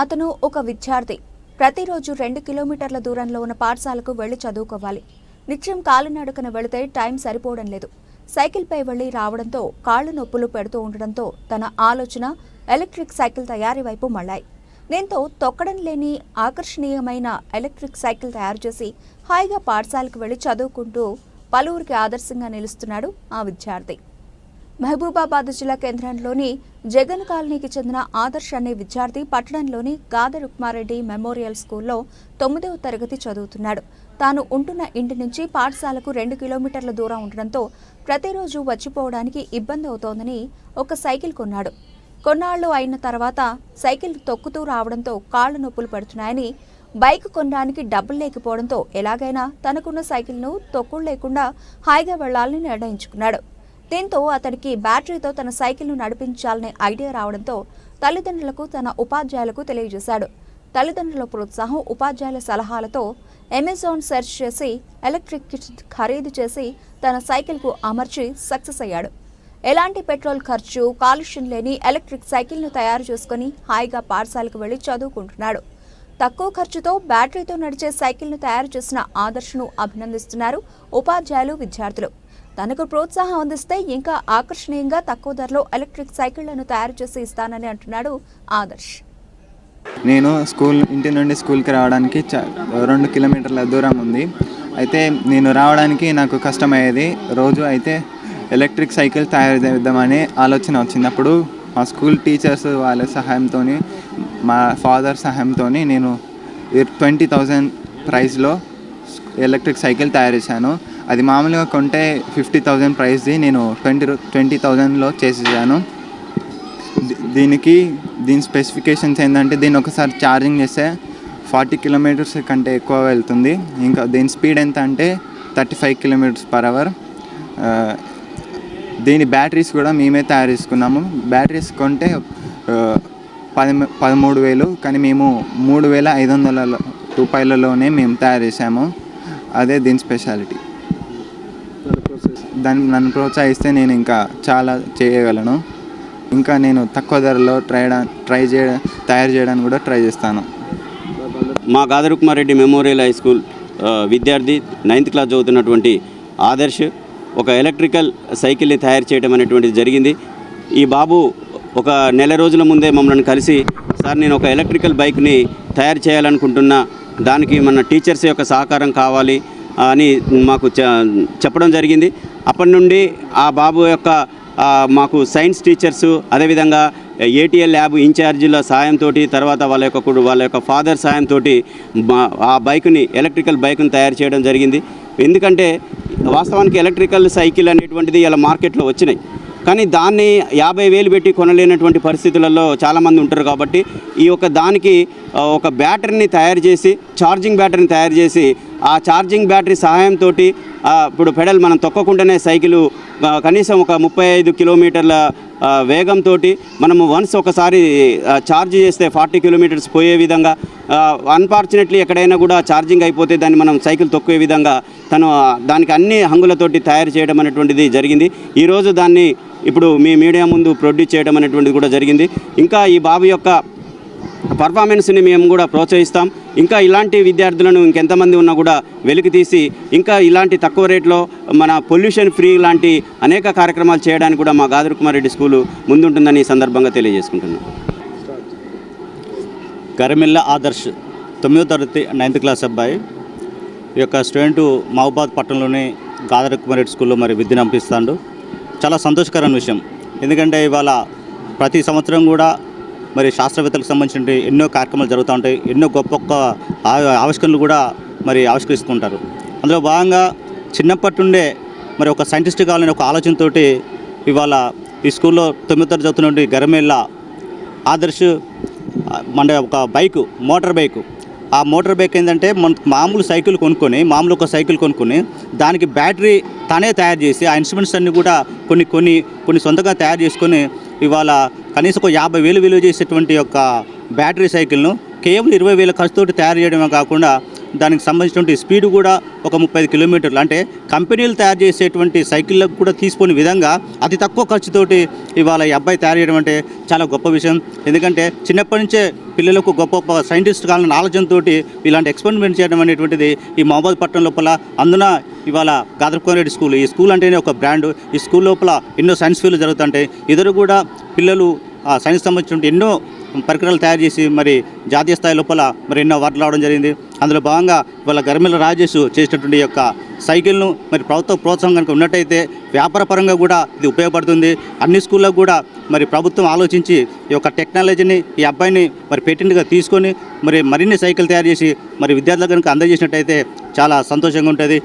అతను ఒక విద్యార్థి. ప్రతిరోజు రెండు కిలోమీటర్ల దూరంలో ఉన్న పాఠశాలకు వెళ్ళి చదువుకోవాలి. నిత్యం కాలినడకన వెళితే టైం సరిపోవడం లేదు. సైకిల్పై వెళ్ళి రావడంతో కాళ్ళు నొప్పులు పెడుతూ ఉండడంతో తన ఆలోచన ఎలక్ట్రిక్ సైకిల్ తయారీ వైపు మళ్ళాయి. దీంతో తొక్కడం లేని ఆకర్షణీయమైన ఎలక్ట్రిక్ సైకిల్ తయారు చేసి హాయిగా పాఠశాలకు వెళ్ళి చదువుకుంటూ పలువురికి ఆదర్శంగా నిలుస్తున్నాడు ఆ విద్యార్థి. మహబూబాబాద్ జిల్లా కేంద్రంలోని జగన్ కాలనీకి చెందిన ఆదర్శ్ అనే విద్యార్థి పట్టణంలోని గాద రుక్మారెడ్డి మెమోరియల్ స్కూల్లో తొమ్మిదవ తరగతి చదువుతున్నాడు. తాను ఉంటున్న ఇంటి నుంచి పాఠశాలకు రెండు కిలోమీటర్ల దూరం ఉండడంతో ప్రతిరోజు వచ్చిపోవడానికి ఇబ్బంది అవుతోందని ఒక సైకిల్ కొన్నాడు. కొన్నాళ్ళు అయిన తర్వాత సైకిల్ తొక్కుతూ రావడంతో కాళ్ళు నొప్పులు పడుతున్నాయని బైక్ కొనడానికి డబ్బులు లేకపోవడంతో ఎలాగైనా తనకున్న సైకిల్ను తొక్కుడు లేకుండా హాయిగా వెళ్ళాలని నిర్ణయించుకున్నాడు. దీంతో అతనికి బ్యాటరీతో తన సైకిల్ను నడిపించాలనే ఐడియా రావడంతో తల్లిదండ్రులకు తన ఉపాధ్యాయులకు తెలియజేశాడు. తల్లిదండ్రుల ప్రోత్సాహం ఉపాధ్యాయుల సలహాలతో అమెజాన్ సెర్చ్ చేసి ఎలక్ట్రిక్ కిట్ ఖరీదు చేసి తన సైకిల్కు అమర్చి సక్సెస్ అయ్యాడు. ఎలాంటి పెట్రోల్ ఖర్చు కాలుష్యం లేని ఎలక్ట్రిక్ సైకిల్ను తయారు చేసుకుని హాయిగా పాఠశాలకు వెళ్ళి చదువుకుంటున్నాడు. తక్కువ ఖర్చుతో బ్యాటరీతో నడిచే సైకిల్ను తయారు చేసిన ఆదర్శను అభినందిస్తున్నారు ఉపాధ్యాయులు విద్యార్థులు. తనకు ప్రోత్సాహం అందిస్తే ఇంకా ఆకర్షణీయంగా తక్కువ ధరలో ఎలక్ట్రిక్ సైకిళ్ళను తయారు చేసి ఇస్తానని అంటున్నాడు ఆదర్శ్. నేను స్కూల్ ఇంటి నుండి స్కూల్కి రావడానికి చ రెండు కిలోమీటర్ల దూరం ఉంది. అయితే నేను రావడానికి నాకు కష్టమయ్యేది రోజు అయితే ఎలక్ట్రిక్ సైకిల్ తయారు చేద్దామనే ఆలోచన వచ్చినప్పుడు మా స్కూల్ టీచర్స్ వాళ్ళ సహాయంతో మా ఫాదర్ సహాయంతో నేను ట్వంటీ థౌజండ్ ప్రైస్లో ఎలక్ట్రిక్ సైకిల్ తయారు చేశాను. అది మామూలుగా కొంటే ఫిఫ్టీ థౌజండ్ ప్రైస్ది నేను ట్వంటీ ట్వంటీ థౌజండ్లో చేసేసాను. దీనికి దీని స్పెసిఫికేషన్స్ ఏంటంటే దీన్ని ఒకసారి ఛార్జింగ్ చేస్తే ఫార్టీ కిలోమీటర్స్ కంటే ఎక్కువ వెళ్తుంది. ఇంకా దీని స్పీడ్ ఎంత అంటే thirty five kilometres per hour. దీని బ్యాటరీస్ కూడా మేమే తయారు చేసుకున్నాము. బ్యాటరీస్ కొంటే పది పదమూడు వేలు కానీ మేము మూడు వేల ఐదు వందల రూపాయలలోనే మేము తయారు చేసాము అదే దీని స్పెషాలిటీ. దాన్ని నన్ను ప్రోత్సహిస్తే నేను ఇంకా చాలా చేయగలను. ఇంకా నేను తక్కువ ధరలో ట్రై ట్రై చేయడం తయారు చేయడానికి కూడా ట్రై చేస్తాను. మా గాదరుకుమారెడ్డి మెమోరియల్ హై స్కూల్ విద్యార్థి నైన్త్ క్లాస్ చదువుతున్నటువంటి ఆదర్శ్ ఒక ఎలక్ట్రికల్ సైకిల్ని తయారు చేయడం అనేటువంటిది జరిగింది. ఈ బాబు ఒక నెల రోజుల ముందే మమ్మల్ని కలిసి సార్ నేను ఒక ఎలక్ట్రికల్ బైక్ని తయారు చేయాలనుకుంటున్నా. దానికి మన టీచర్స్ యొక్క సహకారం కావాలి. అని మాకు చెప్పడం జరిగింది. అప్పటి నుండి ఆ బాబు యొక్క మాకు సైన్స్ టీచర్సు అదేవిధంగా ఏటీఎల్ ల్యాబ్ ఇన్ఛార్జీల సాయంతో తర్వాత వాళ్ళ యొక్క వాళ్ళ యొక్క ఫాదర్ సాయంతో ఆ బైక్ని ఎలక్ట్రికల్ బైక్ని తయారు చేయడం జరిగింది. ఎందుకంటే వాస్తవానికి ఎలక్ట్రికల్ సైకిల్ అనేటువంటిది ఇలా మార్కెట్లో వచ్చినాయి. కానీ దాన్ని యాభై వేలు పెట్టి కొనలేనటువంటి పరిస్థితులలో చాలామంది ఉంటారు కాబట్టి ఈ యొక్క దానికి ఒక బ్యాటరీని తయారు చేసి ఛార్జింగ్ బ్యాటరీని తయారు చేసి ఆ ఛార్జింగ్ బ్యాటరీ సహాయంతో ఇప్పుడు పెడల్ మనం తొక్కకుండానే సైకిల్ కనీసం ఒక ముప్పై ఐదు కిలోమీటర్ల వేగంతో మనము వన్స్ ఒకసారి ఛార్జ్ చేస్తే ఫార్టీ కిలోమీటర్స్ పోయే విధంగా అన్ఫార్చునేట్లీ ఎక్కడైనా కూడా ఛార్జింగ్ అయిపోతే దాన్ని మనం సైకిల్ తొక్కే విధంగా తను దానికి అన్ని హంగులతోటి తయారు చేయడం అనేటువంటిది జరిగింది. ఈరోజు దాన్ని ఇప్పుడు మీ మీడియా ముందు ప్రొడ్యూస్ చేయడం అనేటువంటిది కూడా జరిగింది. ఇంకా ఈ బాబు యొక్క పర్ఫార్మెన్స్ని మేము కూడా ప్రోత్సహిస్తాం. ఇంకా ఇలాంటి విద్యార్థులను ఇంకెంతమంది ఉన్నా కూడా వెలికి తీసి ఇంకా ఇలాంటి తక్కువ రేట్లో మన పొల్యూషన్ ఫ్రీ లాంటి అనేక కార్యక్రమాలు చేయడానికి కూడా మా గాదర్ కుమార్ రెడ్డి స్కూలు ముందుంటుందని ఈ సందర్భంగా తెలియజేసుకుంటున్నాం. గరిమిల్ల ఆదర్శ్ తొమ్మిదో తరగతి నైన్త్ క్లాస్ అబ్బాయి. ఈ యొక్క స్టూడెంట్ మహబాద్ పట్టణంలోని గాదర స్కూల్లో మరి విద్యను పంపిస్తాడు చాలా సంతోషకరమైన విషయం. ఎందుకంటే ఇవాళ ప్రతి సంవత్సరం కూడా మరి శాస్త్రవేత్తలకు సంబంధించిన ఎన్నో కార్యక్రమాలు జరుగుతూ ఉంటాయి. ఎన్నో గొప్ప గొప్ప ఆవిష్కరణలు కూడా మరి ఆవిష్కరిస్తుంటారు. అందులో భాగంగా చిన్నప్పటి నుండే మరి ఒక సైంటిస్ట్ కావాలనే ఒక ఆలోచనతోటి ఇవాళ ఈ స్కూల్లో తొమ్మిది తరగతి చదువుతున్నటువంటి గరమేళ్ళ ఆదర్శ్ మన ఒక బైకు మోటార్ బైకు ఆ మోటార్ బైక్ ఏంటంటే మన మామూలు సైకిల్ కొనుక్కొని మామూలు ఒక సైకిల్ కొనుక్కొని దానికి బ్యాటరీ తనే తయారు చేసి ఆ ఇన్స్ట్రుమెంట్స్ అన్ని కూడా కొన్ని కొన్ని కొన్ని సొంతగా తయారు చేసుకొని ఇవాళ కనీసం ఒక యాభై వేలు విలువ చేసేటువంటి యొక్క బ్యాటరీ సైకిల్ను కేవలం ఇరవై వేల ఖర్చుతోటి తయారు చేయడమే కాకుండా దానికి సంబంధించినటువంటి స్పీడ్ కూడా ఒక ముప్పై కిలోమీటర్లు. అంటే కంపెనీలు తయారు చేసేటువంటి సైకిళ్ళకు కూడా తీసుకునే విధంగా అతి తక్కువ ఖర్చుతోటి ఇవాళ ఈ అబ్బాయి తయారు చేయడం అంటే చాలా గొప్ప విషయం. ఎందుకంటే చిన్నప్పటి నుంచే పిల్లలకు గొప్ప గొప్ప సైంటిస్ట్ కావాలన్న ఆలోచనతో ఇలాంటి ఎక్స్పెరిమెంట్ చేయడం అనేటువంటిది ఈ మహబాద్ పట్టణం లోపల. అందున ఇవాళ గాదర్కోనరెడ్డి స్కూల్ ఈ స్కూల్ అంటేనే ఒక బ్రాండ్. ఈ స్కూల్ లోపల ఎన్నో సైన్స్ ఫీల్డ్ జరుగుతుంటాయి. ఇద్దరు కూడా పిల్లలు ఆ సైన్స్ సంబంధించిన ఎన్నో పరికరాలు తయారు చేసి మరి జాతీయ స్థాయి లోపల మరి ఎన్నో అవార్డులు రావడం జరిగింది. అందులో భాగంగా వాళ్ళ గరిమెల రాజేష్ చేసినటువంటి యొక్క సైకిల్ను మరి ప్రభుత్వ ప్రోత్సాహం కనుక ఉన్నట్టయితే వ్యాపార పరంగా కూడా ఇది ఉపయోగపడుతుంది. అన్ని స్కూల్లో కూడా మరి ప్రభుత్వం ఆలోచించి ఈ యొక్క టెక్నాలజీని ఈ అబ్బాయిని మరి పేటెంట్గా తీసుకొని మరి మరిన్ని సైకిల్ తయారు చేసి మరి విద్యార్థులకు కనుక అందజేసినట్టయితే చాలా సంతోషంగా ఉంటుంది.